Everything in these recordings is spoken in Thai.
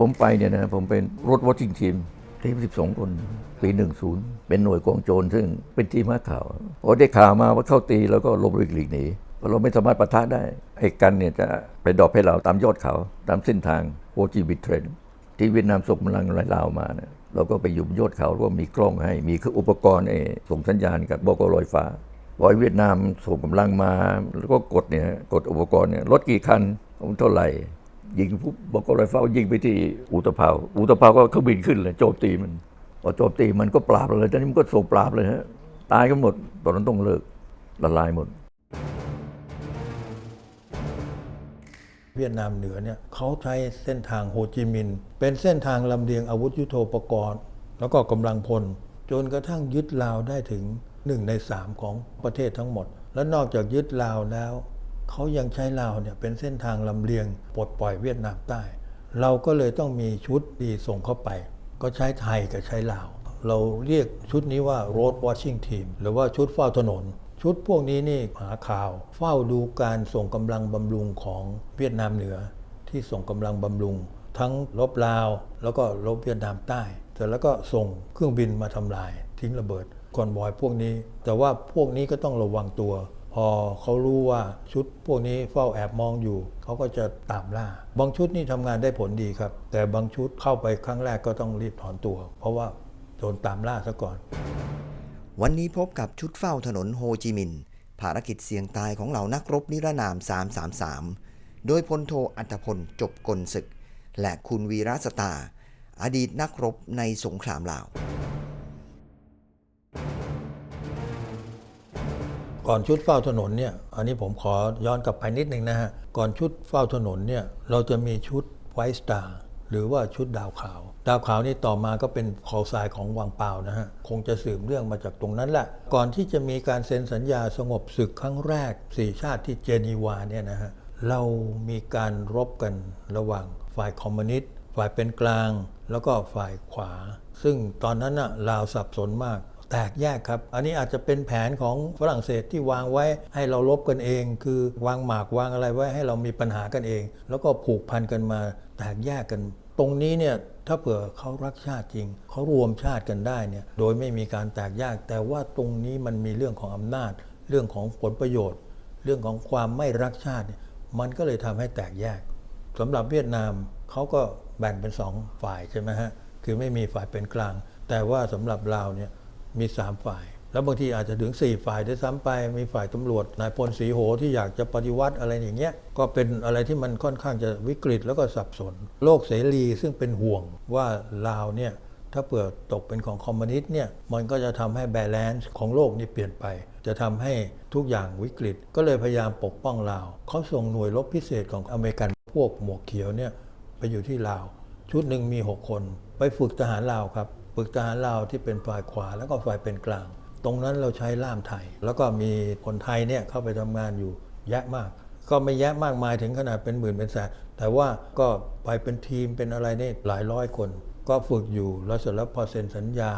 ผมไปเนี่ยนะผมเป็นรถวอชิงทีมทีม 12 คน ปี 10 เป็นหน่วยกองโจรซึ่งเป็นทีมหาข่าวพอได้ข่าวมาว่าเข้าตีแล้วก็ลบหลีกหลีกหนีเพราะเราไม่สามารถปะทะได้ไอ้กันเนี่ยจะไปดอปให้เราตามยอดเขาตามเส้นทางโฮจิมินห์เทรนที่เวียดนามส่งกำลังไล่ลาวมาเนี่ยเราก็ไปอยู่บนยอดเขาแล้วก็มีกล้องให้ มีเครื่องอุปกรณ์ไอ้ส่งสัญญาณกับบกลอยฟ้าบอยเวียดนามส่งกำลังมาแล้วก็กดเนี่ยกดอุปกรณ์เนี่ยรถกี่คันเท่าไหร่ ยิงปุ๊บบกลอยฟ้ายิงไปที่อุตภาวอุตภาวก็เครื่องบินขึ้นเลยโจมตีมันพอโจมตีมันก็ปราบเลยตอนนี้มันก็ส่งปราบเลยฮะตายกันหมดตอนนั้นต้องเลิกละลายหมด เวียดนามเหนือเนี่ยเขาใช้เส้นทางโฮจิมินห์เป็นเส้นทางลำเลียงอาวุธยุโทโธปกรณ์ แล้วก็กำลังพล จนกระทั่งยึดลาวได้ถึง1ใน3ของประเทศทั้งหมด และนอกจากยึดลาวแล้ว เขายังใช้ลาวเนี่ยเป็นเส้นทางลำเลียงปลดปล่อยเวียดนามใต้ เราก็เลยต้องมีชุดดีส่งเข้าไป ก็ใช้ไทยกับใช้ลาว เราเรียกชุดนี้ว่า road watching team หรือว่าชุดเฝ้าถนน ชุดพวกนี้นี่หาข่าว เฝ้าดูการส่งกำลังบำรุงของเวียดนามเหนือ ที่ส่งกำลังบำรุง ทั้งลบลาว แล้วก็ลบเวียดนามใต้เสร็จแล้วก็ส่งเครื่องบินมาทำลาย ทิ้งระเบิดคอนบอยพวกนี้ แต่ว่าพวกนี้ก็ต้องระวังตัว พอเขารู้ว่าชุดพวกนี้เฝ้าแอบมองอยู่ เขาก็จะตามล่า บางชุดนี่ทำงานได้ผลดีครับ แต่บางชุดเข้าไปครั้งแรกก็ต้องรีบถอนตัว เพราะว่าโดนตามล่าซะก่อน วันนี้พบกับชุดเฝ้าถนนโฮจิมินห์ภารกิจเสี่ยงตายของเหล่านักรบนิรนาม 333 โดยพลโทอัตพลจบกลศึก และคุณวีระสตา อดีตนักรบในสงครามลาว ก่อนชุดเฝ้าถนนเนี่ยอันนี้ผมขอย้อนกลับไปนิดนึงนะฮะก่อนชุดเฝ้าถนนเนี่ยเราจะมีชุดไวสตาร์หรือว่าชุดดาวขาว ดาวขาวนี่ต่อมาก็เป็นคอทรายของวังเปล่านะฮะ คงจะสืบเรื่องมาจากตรงนั้นแหละ ก่อนที่จะมีการเซ็นสัญญาสงบศึกครั้งแรกสี่ชาติที่เจนีวาเนี่ยนะฮะ เรามีการรบกันระหว่างฝ่ายคอมมิวนิสต์ ฝ่ายเป็นกลาง แล้วก็ฝ่ายขวา ซึ่งตอนนั้นน่ะลาวสับสนมาก แตกแยกครับ อันนี้อาจจะเป็นแผนของฝรั่งเศสที่วางไว้ให้เราลบกันเอง คือวางหมากวางอะไรไว้ให้เรามีปัญหากันเอง แล้วก็ผูกพันกันมาแตกแยกกัน ตรงนี้เนี่ยถ้าเผื่อเขารักชาติจริง เขารวมชาติกันได้เนี่ยโดยไม่มีการแตกแยก แต่ว่าตรงนี้มันมีเรื่องของอำนาจ เรื่องของผลประโยชน์ เรื่องของความไม่รักชาติ มันก็เลยทำให้แตกแยกสำหรับเวียดนามเขาก็แบ่งเป็นสองฝ่ายใช่ไหมฮะคือไม่มีฝ่ายเป็นกลาง แต่ว่าสำหรับลาวเนี่ย มี 3 ฝ่าย แล้วบางทีอาจจะถึง 4 ฝ่ายด้วยซ้ำไป มีฝ่ายตำรวจนายพลศรีโหที่อยากจะปฏิวัติอะไรอย่างเงี้ยก็เป็นอะไรที่มันค่อนข้างจะวิกฤตแล้วก็สับสน โลกเสรีซึ่งเป็นห่วงว่าลาวเนี่ยถ้าเผื่อตกเป็นของคอมมิวนิสต์เนี่ยมันก็จะทำให้แบลนซ์ของโลกนี่เปลี่ยนไป จะทำให้ทุกอย่างวิกฤต ก็เลยพยายามปกป้องลาวเขาส่งหน่วยรบพิเศษของอเมริกันพวกหมวกเขียวเนี่ยไปอยู่ที่ลาว ชุดหนึ่งมี 6 คน ไปฝึกทหารลาวครับ ฝึกทหารลาวที่เป็นฝ่ายขวาแล้วก็ฝ่ายเป็นกลาง ตรงนั้นเราใช้ล่ามไทย แล้วก็มีคนไทยเนี่ยเข้าไปทำงานอยู่แยะมาก ก็ไม่แยะมากมายถึงขนาดเป็นหมื่นเป็นแสนแต่ว่าก็ไปเป็นทีมเป็นอะไรเนี่ยหลายร้อยคน ก็ฝึกอยู่แล้วเสร็จแล้วพอเซ็นสัญญา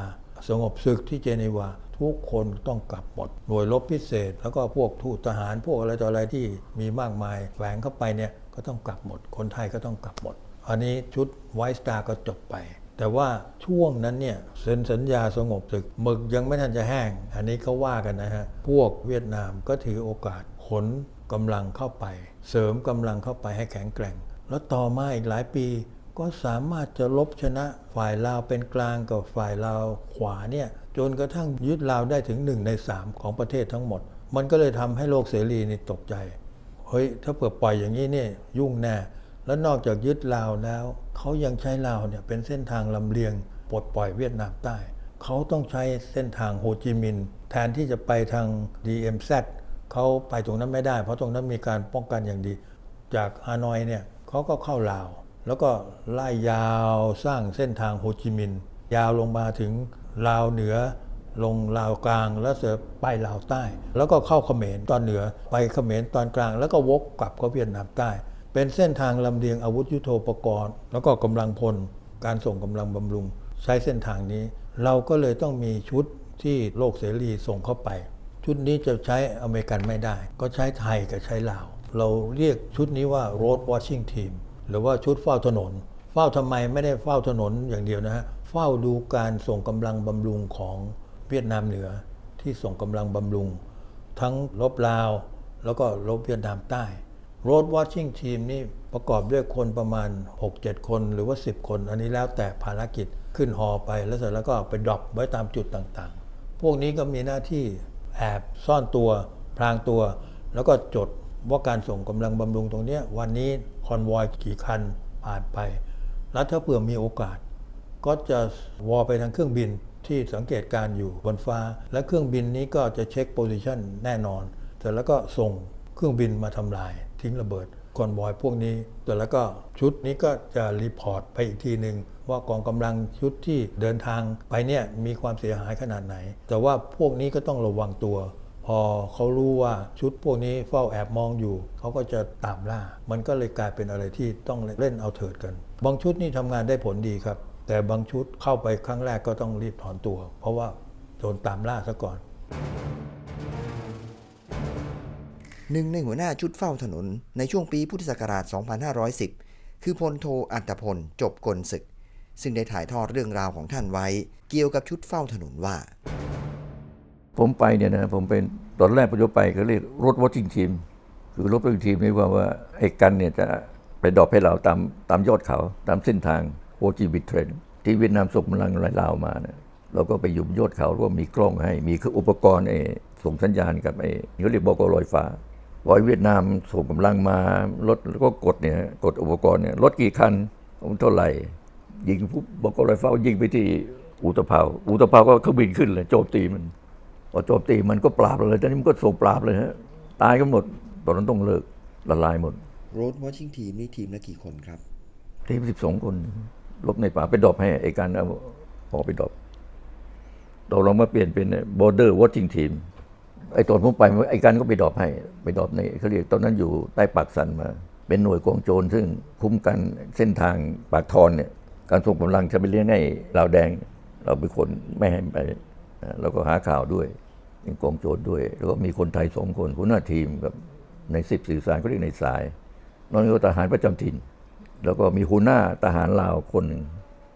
สงบศึกที่เจนีวาทุกคนต้องกลับหมดหน่วยรบพิเศษ แล้วก็พวกทูตทหารพวกอะไรต่ออะไรที่มีมากมายแฝงเข้าไปเนี่ยก็ต้องกลับหมด คนไทยก็ต้องกลับหมด อันนี้ชุดไวสตาร์ก็จบไป แต่ว่าช่วงนั้นเนี่ยเซ็นสัญญาสงบศึกหมึกยังไม่ทันจะแห้ง อันนี้เขาว่ากันนะฮะ พวกเวียดนามก็ถือโอกาสขนกำลังเข้าไป เสริมกำลังเข้าไปให้แข็งแกร่ง แล้วต่อมาอีกหลายปีก็สามารถจะลบชนะฝ่ายลาวเป็นกลางกับฝ่ายลาวขวาเนี่ยจนกระทั่งยึดลาวได้ถึงหนึ่งในสามของประเทศทั้งหมด มันก็เลยทำให้โลกเสรีนี่ตกใจ เฮ้ย ถ้าเผื่อปล่อยอย่างนี้เนี่ยยุ่งแน่ แล้วนอกจากยึดลาวแล้ว เขายังใช้ลาวเนี่ยเป็นเส้นทางลำเลียงปลดปล่อยเวียดนามใต้ เขาต้องใช้เส้นทางโฮจิมินห์แทนที่จะไปทาง DMZ เขาไปตรงนั้นไม่ได้ เพราะตรงนั้นมีการป้องกันอย่างดี จากฮานอยเนี่ยเขาก็เข้าลาว แล้วก็ไล่ยาวสร้างเส้นทางโฮจิมินห์ยาวลงมาถึงลาวเหนือลงลาวกลางแล้วเสร็จไปลาวใต้ แล้วก็เข้าเขมรตอนเหนือไปเขมรตอนกลาง แล้วก็วกกลับเข้าเวียดนามใต้ เป็นเส้นทางลำเลียงอาวุธยุโทโธปกรณ์ แล้วก็กำลังพล การส่งกำลังบำรุง ใช้เส้นทางนี้ เราก็เลยต้องมีชุดที่โลกเสรีส่งเข้าไป ชุดนี้จะใช้อเมริกันไม่ได้ ก็ใช้ไทยกับใช้ลาว เราเรียกชุดนี้ว่า road watching team หรือว่าชุดเฝ้าถนน เฝ้าทำไมไม่ได้เฝ้าถนนอย่างเดียวนะฮะเฝ้าดูการส่งกำลังบำรุงของเวียดนามเหนือ ที่ส่งกำลังบำรุง ทั้งรบลาว แล้วก็รบเวียดนามใต้ Road Watching Team นี่ประกอบด้วยคนประมาณ 6-7 คนหรือว่า 10 คน อันนี้แล้วแต่ภารกิจขึ้นฮอไปแล้วเสร็จแล้วก็ไปดรอปไว้ตามจุดต่างๆ พวกนี้ก็มีหน้าที่แอบซ่อนตัว พรางตัว แล้วก็จดว่าการส่งกำลังบำรุงตรงนี้วันนี้คอนวอยกี่คันผ่านไป แล้วถ้าเผื่อมีโอกาส ก็จะวอลไปทางเครื่องบินที่สังเกตการณ์อยู่บนฟ้า และเครื่องบินนี้ก็จะเช็คโพซิชันแน่นอนแต่แล้วก็ส่ง ครื่องบินมาทำลายทิ้งระเบิดคอนวอยพวกนี้แต่แล้วก็ชุดนี้ก็จะรีพอร์ตไปอีกทีหนึ่งว่ากองกำลังชุดที่เดินทางไปเนี่ยมีความเสียหายขนาดไหน แต่ว่าพวกนี้ก็ต้องระวังตัว พอเขารู้ว่าชุดพวกนี้เฝ้าแอบมองอยู่ เขาก็จะตามล่า มันก็เลยกลายเป็นอะไรที่ต้องเล่นเอาเถิดกัน บางชุดนี่ทำงานได้ผลดีครับ แต่บางชุดเข้าไปครั้งแรกก็ต้องรีบถอนตัว เพราะว่าโดนตามล่าซะก่อน หนึ่งในหัวหน้าชุดเฝ้าถนนในช่วงปีพุทธศักราช 2510 คือพลโทอัตพลจบกลศึก ซึ่งได้ถ่ายทอดเรื่องราวของท่านไว้ เกี่ยวกับชุดเฝ้าถนนว่า ผมไปเนี่ยนะผมเป็นตอนแรกผมจะไปก็เรียกรถวอชิงทีมคือรถวอชิงทีมนี่ว่าว่าไอ้กันเนี่ยจะไปดอปให้เราตามตามยอดเขาตามเส้นทางโอจีบิเทรนที่เวียดนามส่งกำลังไล่ลาวมาเนี่ยเราก็ไปอยู่บนยอดเขาแล้วก็มีกล้องให้ มีคืออุปกรณ์ไอ้ส่งสัญญาณกับไอ้เขาเรียกบอกลอยฟ้า พอไอ้เวียดนามส่งกำลังมารถแล้วก็กดเนี่ยกดอุปกรณ์เนี่ยรถกี่คันเท่าไหร่ ยิงปุ๊บบอกลอยฟ้ายิงไปที่อุตภเปาอุตภเปาก็เครื่องบินขึ้นเลยโจมตีมันพอโจมตีมันก็ปราบเราเลยตอนนี้มันก็ส่งปราบเลยฮะตายกันหมดตอนนั้นต้องเลิกละลายหมด Road Watching Team นี่ทีมละกี่คนครับ ทีมสิบสองคนลบในป่าไปดรอปให้ไอ้การเอาพอไปดรอปเราลองมาเปลี่ยนเป็น border watching team ไอ้ตอนผมไปไอ้การก็ไปดอปให้ไปดอปในเขาเรียกตอนนั้นอยู่ใต้ปากสันมา เป็นหน่วยกองโจรซึ่งคุ้มกันเส้นทางปากทอนเนี่ยการส่งกำลังจะไปเลี้ยงให้ลาวแดง เราเป็นคนไม่ให้ไปอ่าแล้วก็หาข่าวด้วยเป็นกองโจรด้วย แล้วก็มีคนไทยสองคนหัวหน้าทีมกับในสิบสื่อสารเขาเรียกในสายนอกจากทหารประจำถิ่น แล้วก็มีหัวหน้าทหารลาวคนหนึ่ง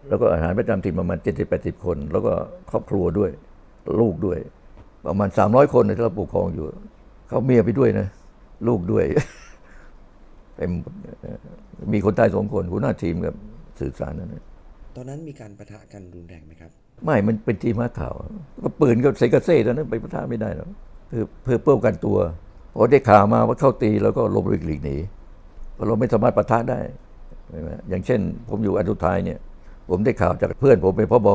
แล้วก็อาหารประจำถิ่นประมาณเจ็ดสิบแปดสิบคน แล้วก็ครอบครัวด้วย ลูกด้วย ประมาณสามร้อยคนในที่เราปกครองอยู่ เขาเมียไปด้วยนะ ลูกด้วยเต็มเอ่อมีคนไทยสองคนหัวหน้าทีมกับสื่อสารนั่นนะตอนนั้นมีการประทะกันรุนแรงไหมครับ ไม่มันเป็นทีมม้าข่าวก็ปืนก็ใส่กระเซ่ตอนนั้นไปประทะไม่ได้หรอกเพื่อเพื่อเพื่อป้องกันตัวพอได้ข่าวมาว่าเข้าตีแล้วก็หลบหลีกหลีกหนีเพราะเราไม่สามารถประทะได้ใช่ไหมอย่างเช่น ผมอยู่อันสุดท้ายเนี่ย ผมได้ข่าวจากเพื่อนผมเป็นพบ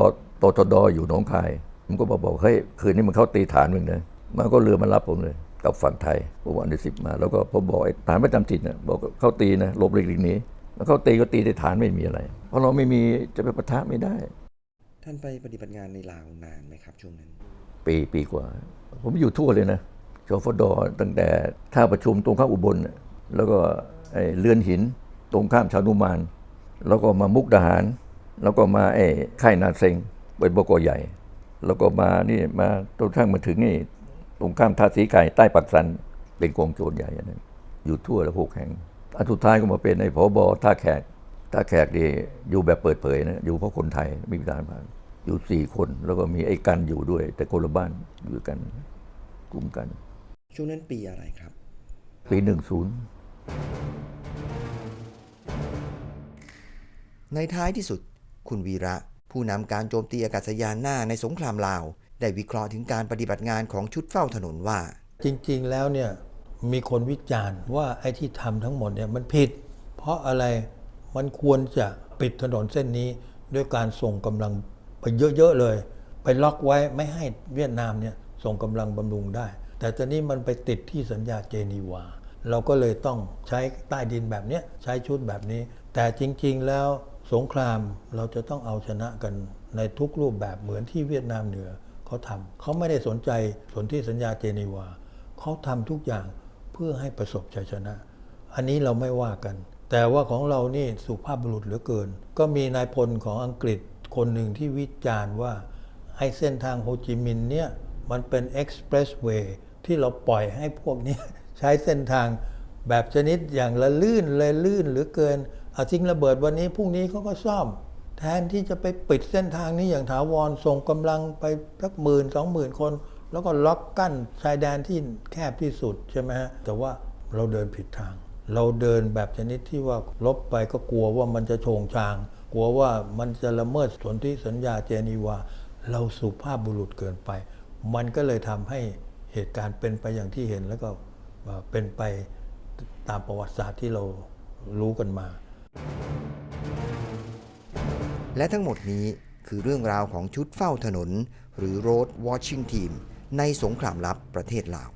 ตทดอยู่หนองคาย ผมก็บอกบอกเฮ้ยคืนนี้มันเข้าตีฐานมึงนะมันก็เรือมารับผมเลยกับฝั่งไทยผมวันที่สิบมา แล้วก็ผมบอกไอ้ฐานประจำถิ่นนะบอกเข้าตีนะหลบหลีกหลีกหนีแล้วเข้าตีก็ตีในฐานไม่มีอะไร เพราะเราไม่มีจะไปประทะไม่ได้ ท่านไปปฏิบัติงานในลาวนานไหมครับช่วงนั้น ปีปีกว่า ผมอยู่ทั่วเลยนะชฟดตั้งแต่ท่าประชุมตรงข้ามอุบลน่ะแล้วก็ไอ้เรือนหินตรงข้ามชาวนุมาน แล้วก็มามุกดาหาร แล้วก็มาไอ้ค่ายนาเซงเป็นบกใหญ่ แล้วก็มานี่มาตรงข้างมาถึงนี่ตรงข้ามท่าสีไก่ใต้ปักสันเป็นกองโจรใหญ่อันนั้นอยู่ทั่วแล้วหกแห่งอันสุดท้ายก็มาเป็นไอ้ผบท่าแขกท่าแขกนี่อยู่แบบเปิดเผยนะอยู่เพราะคนไทยไม่มีทหารผ่านอยู่สี่คนแล้วก็มีไอ้กันอยู่ด้วย แต่คนละบ้านอยู่กันกลุ่มกัน ช่วงนั้นปีอะไรครับ ปีหนึ่งศูนย์ในท้ายที่สุดคุณวีระ ผู้นำการโจมตีอากาศยานหน้าในสงครามลาว ได้วิเคราะห์ถึงการปฏิบัติงานของชุดเฝ้าถนนว่า จริงๆแล้วเนี่ยมีคนวิจารณ์ว่าไอ้ที่ทำทั้งหมดเนี่ยมันผิด เพราะอะไรมันควรจะปิดถนนเส้นนี้ด้วยการส่งกำลังไปเยอะๆเลย ไปล็อกไว้ไม่ให้เวียดนามเนี่ยส่งกำลังบำรุงได้ แต่ตอนนี้มันไปติดที่สัญญาเจนีวา เราก็เลยต้องใช้ใต้ดินแบบเนี้ยใช้ชุดแบบนี้ แต่จริง ๆแล้ว สงครามเราจะต้องเอาชนะกันในทุกรูปแบบเหมือนที่เวียดนามเหนือเขาทำเขาไม่ได้สนใจสนที่สัญญาเจนีวาเขาทำทุกอย่างเพื่อให้ประสบชัยชนะ อันนี้เราไม่ว่ากัน แต่ว่าของเรานี่สุภาพบุรุษเหลือเกิน ก็มีนายพลของอังกฤษคนหนึ่งที่วิจารณ์ว่าไอ้เส้นทางโฮจิมินห์เนี่ยมันเป็นเอ็กซ์เพรสเวย์ที่เราปล่อยให้พวกนี้ใช้เส้นทางแบบชนิดอย่างละลื่นเลยลื่นเหลือเกิน ทิ้งระเบิดวันนี้พรุ่งนี้เขาก็ซ่อม แทนที่จะไปปิดเส้นทางนี้อย่างถาวรส่งกำลังไปสักหมื่นสองหมื่นคน แล้วก็ล็อกกั้นชายแดนที่แคบที่สุดใช่ไหมฮะแต่ว่าเราเดินผิดทาง เราเดินแบบชนิดที่ว่าลบไปก็กลัวว่ามันจะโชงชาง กลัวว่ามันจะละเมิดสนธิสัญญาเจนีวา เราสุภาพบุรุษเกินไป มันก็เลยทำให้เหตุการณ์เป็นไปอย่างที่เห็นแล้วก็เป็นไปตามประวัติศาสตร์ที่เรารู้กันมา และทั้งหมดนี้คือเรื่องราวของชุดเฝ้าถนน หรือ Road Watching Team ในสงครามลับประเทศลาว